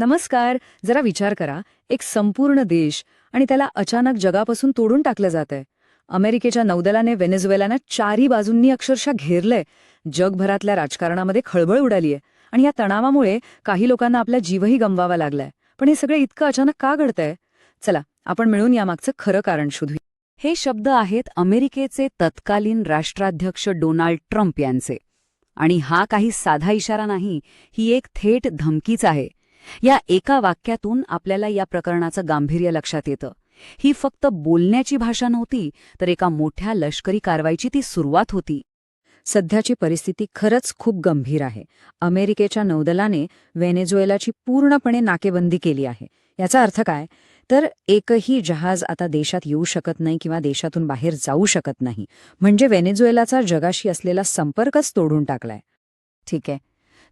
नमस्कार. जरा विचार करा. एक संपूर्ण देश आणि त्याला अचानक जगापासून तोडून टाकलं जात आहे अमेरिकेच्या नौदलाने व्हेनेझुएलाना चारही बाजूंनी अक्षरशः घेरलंय. जगभरातल्या राजकारणामध्ये खळबळ उडालीय आणि या तणावामुळे काही लोकांना आपला जीवही गमवावा लागलाय. पण हे सगळं इतकं अचानक का घडतंय? चला आपण मिळून यामागचं खरं कारण शोधू हे शब्द आहेत अमेरिकेचे तत्कालीन राष्ट्राध्यक्ष डोनाल्ड ट्रम्प यांचे. आणि हा काही साधा इशारा नाही ही एक थेट धमकीच आहे. या एका वाक्यातून आपल्याला या प्रकरणाचं गांभीर्य लक्षात येतं. ही फक्त बोलण्याची भाषा नव्हती तर एका मोठ्या लष्करी कारवाईची ती सुरुवात होती. सध्याची परिस्थिती खरंच खूप गंभीर आहे. अमेरिकेच्या नौदलाने व्हेनेझुएलाची पूर्णपणे नाकेबंदी केली आहे. याचा अर्थ काय? तर एकही जहाज आता देशात येऊ शकत नाही किंवा देशातून बाहेर जाऊ शकत नाही. म्हणजे व्हेनेझुएलाचा जगाशी असलेला संपर्कच तोडून टाकलाय. ठीक आहे.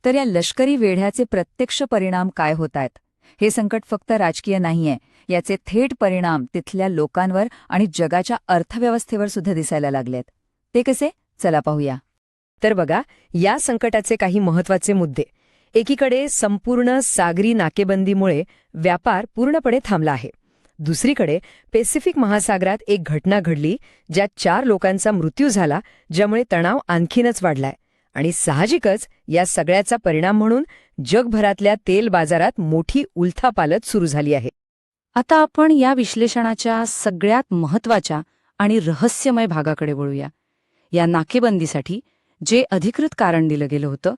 तर या लष्करी वेढ्याचे प्रत्यक्ष परिणाम काय होत आहेत हे संकट फक्त राजकीय नाहीये. याचे थेट परिणाम तिथल्या लोकांवर आणि जगाच्या अर्थव्यवस्थेवर सुद्धा दिसायला लागलेत. ते कसे? चला पाहूया. तर बघा या संकटाचे काही महत्त्वाचे मुद्दे. एकीकडे संपूर्ण सागरी नाकेबंदीमुळे व्यापार पूर्णपणे थांबला आहे. दुसरीकडे पेसिफिक महासागरात एक घटना घडली ज्यात चार लोकांचा मृत्यू झाला ज्यामुळे तणाव आणखीनच वाढलाय. आणि साहजिकच या सगळ्याचा परिणाम म्हणून जगभरातल्या तेल बाजारात मोठी उलथापालत सुरू झाली आहे. आता आपण या विश्लेषणाच्या सगळ्यात महत्त्वाच्या आणि रहस्यमय भागाकडे वळूया. या नाकेबंदीसाठी जे अधिकृत कारण दिलं गेलं होतं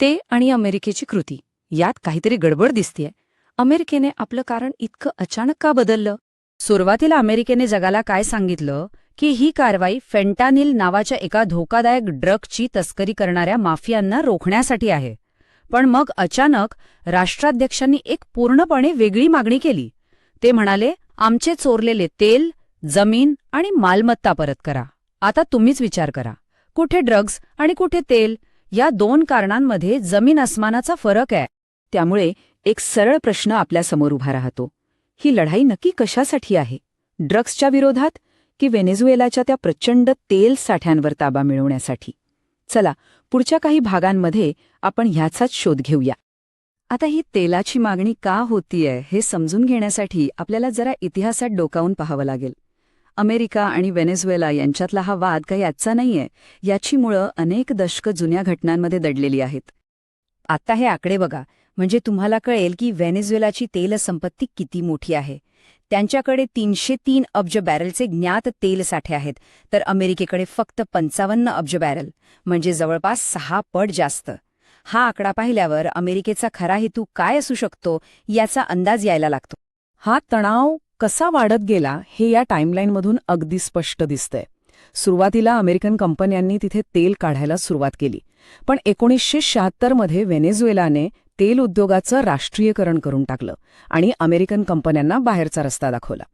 ते आणि अमेरिकेची कृती यात काहीतरी गडबड दिसतीये. अमेरिकेने आपलं कारण इतकं अचानक का बदललं? सुरुवातीला अमेरिकेने जगाला काय सांगितलं? की ही कारवाई फेंटानिल नावाच्या एका धोकादायक ड्रगची तस्करी करणाऱ्या माफियांना रोखण्यासाठी आहे. पण मग अचानक राष्ट्राध्यक्षांनी एक पूर्णपणे वेगळी मागणी केली. ते म्हणाले आमचे चोरलेले तेल जमीन आणि मालमत्ता परत करा. आता तुम्हीच विचार करा. कुठे ड्रग्ज आणि कुठे तेल या दोन कारणांमध्ये जमीन अस्मानाचा फरक आहे त्यामुळे एक सरळ प्रश्न आपल्यासमोर उभा राहतो. ही लढाई नक्की कशासाठी आहे? ड्रग्सच्या विरोधात की व्हेनेझुएलाच्या त्या प्रचंड तेल साठ्यांवर ताबा मिळवण्यासाठी. चला पुढच्या काही भागांमध्ये आपण ह्याचाच शोध घेऊया. आता ही तेलाची मागणी का होतीये हे समजून घेण्यासाठी आपल्याला जरा इतिहासात डोकावून पाहावं लागेल. अमेरिका आणि व्हेनेझुएला यांच्यातला हा वाद काही आजचा नाहीये याची मुळं अनेक दशकं जुन्या घटनांमध्ये दडलेली आहेत. आता हे आकडे बघा म्हणजे तुम्हाला कळेल की व्हेनेझुएलाची तेलसंपत्ती किती मोठी आहे. त्यांच्याकडे तीनशे तीन अब्ज बॅरलचे ज्ञात तेल साठे आहेत. तर अमेरिकेकडे फक्त पंचावन्न अब्ज बॅरल म्हणजे जवळपास सहा पट जास्त. हा आकडा पाहिल्यावर अमेरिकेचा खरा हेतू काय असू शकतो याचा अंदाज यायला लागतो. हा तणाव कसा वाढत गेला हे या टाईमलाईनमधून अगदी स्पष्ट दिसतंय. सुरुवातीला अमेरिकन कंपन्यांनी तिथे तेल काढायला सुरुवात केली. पण एकोणीसशे शहात्तरमध्ये व्हेनेझुएलाने तेल उद्योगाचं राष्ट्रीयकरण करून टाकलं आणि अमेरिकन कंपन्यांना बाहेरचा रस्ता दाखवला.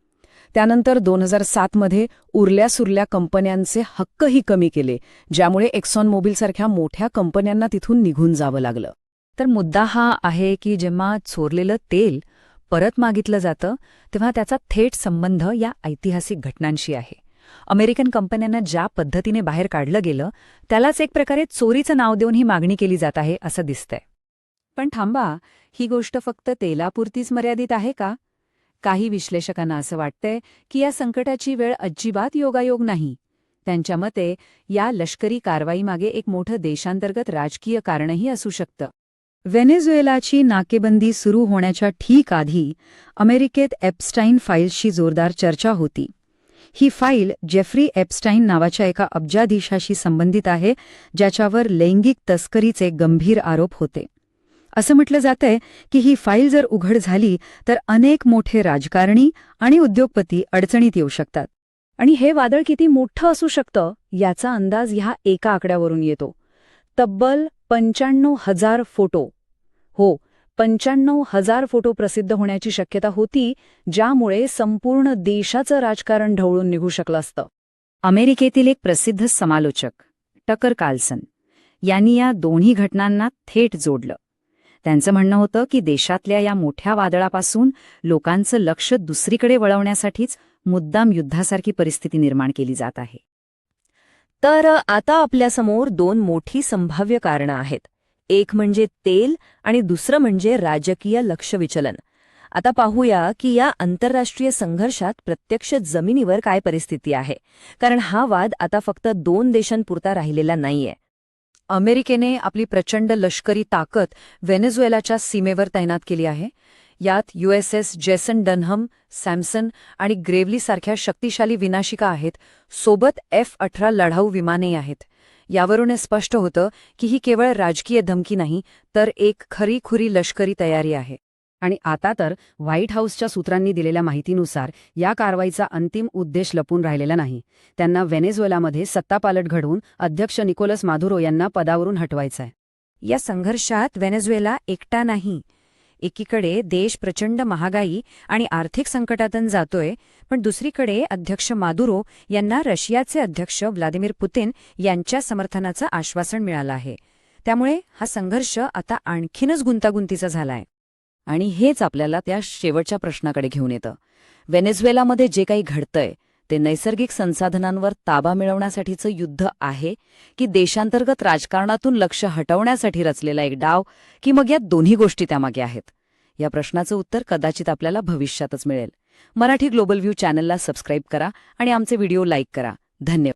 त्यानंतर दोन हजार सातमध्ये उरल्या सुरल्या कंपन्यांचे हक्कही कमी केले ज्यामुळे एक्सॉन मोबिलसारख्या मोठ्या कंपन्यांना तिथून निघून जावं लागलं. तर मुद्दा हा आहे की जेव्हा चोरलेलं तेल परत मागितलं जातं तेव्हा त्याचा थेट संबंध या ऐतिहासिक घटनांशी आहे. अमेरिकन कंपन्यांना ज्या पद्धतीने बाहेर काढलं गेलं त्यालाच एक प्रकारे चोरीचं नाव देऊन ही मागणी केली जात आहे असं दिसतंय. पण थांबा ही गोष्ट फक्त तेलापुरतीच मर्यादित आहे का? काही विश्लेषकांना असं वाटतंय की या संकटाची वेळ अजिबात योगायोग नाही. त्यांच्या मते या लष्करी कारवाईमागे एक मोठं देशांतर्गत राजकीय कारणही असू शकतं. व्हेनेझुएलाची नाकेबंदी सुरू होण्याच्या ठीक आधी अमेरिकेत एप्स्टाईन फाईल्सची जोरदार चर्चा होती. ही फाईल जेफ्री एप्स्टाईन नावाच्या एका अब्जाधीशाशी संबंधित आहे ज्याच्यावर लैंगिक तस्करीचे गंभीर आरोप होते. असं म्हटलं जातंय की ही फाईल जर उघड झाली तर अनेक मोठे राजकारणी आणि उद्योगपती अडचणीत येऊ शकतात. आणि हे वादळ किती मोठं असू शकतं याचा अंदाज ह्या एका आकड्यावरून येतो. तब्बल पंच्याण्णव हजार फोटो. हो पंच्याण्णव हजार फोटो प्रसिद्ध होण्याची शक्यता होती ज्यामुळे संपूर्ण देशाचं राजकारण ढवळून निघू शकलं असतं. अमेरिकेतील एक प्रसिद्ध समालोचक टकर कार्लसन यांनी या दोन्ही घटनांना थेट जोडलं. त्यांचं म्हणणं होतं की देशातल्या या मोठ्या वादळापासून लोकांचं लक्ष दुसरीकडे वळवण्यासाठीच मुद्दाम युद्धासारखी परिस्थिती निर्माण केली जात आहे. तर आता आपल्यासमोर दोन मोठी संभाव्य कारणं आहेत. एक म्हणजे तेल आणि दुसरं म्हणजे राजकीय लक्षविचलन आता पाहूया की या आंतरराष्ट्रीय संघर्षात प्रत्यक्ष जमिनीवर काय परिस्थिती आहे. कारण हा वाद आता फक्त दोन देशांपुरता राहिलेला नाहीये. अमेरिकेने आपली प्रचंड लष्करी ताकद व्हेनेझुएलाच्या सीमेवर तैनात केली आहे. यात युएसएस जेसन डनहम सॅमसन आणि ग्रेव्हलीसारख्या शक्तिशाली विनाशिका आहेत. सोबत एफ अठरा लढाऊ विमाने आहेत. यावरून हे स्पष्ट होतं की ही केवळ राजकीय धमकी नाही तर एक खरीखुरी लष्करी तयारी आहे. आणि आता तर व्हाईट हाऊसच्या सूत्रांनी दिलेल्या माहितीनुसार या कारवाईचा अंतिम उद्देश लपून राहिलेला नाही. त्यांना व्हेनेझुएलामध्ये सत्तापालट घडवून अध्यक्ष निकोलस माधुरो यांना पदावरून हटवायचंय. या संघर्षात व्हेनेझुएला एकटा नाही. एकीकडे देश प्रचंड महागाई आणि आर्थिक संकटातून जातोय पण दुसरीकडे अध्यक्ष मादुरो यांना रशियाचे अध्यक्ष व्लादिमीर पुतीन यांच्या समर्थनाचं आश्वासन मिळालं आहे. त्यामुळे हा संघर्ष आता आणखीनच गुंतागुंतीचा झालाय. आणि हेच आपल्याला त्या शेवटच्या प्रश्नाकडे घेऊन येतं. व्हेनेझुएलामध्ये जे काही घडतंय ते नैसर्गिक संसाधनांवर ताबा मिळवण्यासाठीचं युद्ध आहे की देशांतर्गत राजकारणातून लक्ष हटवण्यासाठी रचलेला एक डाव की मग या दोन्ही गोष्टी त्यामागे आहेत? या प्रश्नाचं उत्तर कदाचित आपल्याला भविष्यातच मिळेल. मराठी ग्लोबल व्ह्यू चॅनलला सबस्क्राईब करा आणि आमचे व्हिडिओ लाईक करा. धन्यवाद.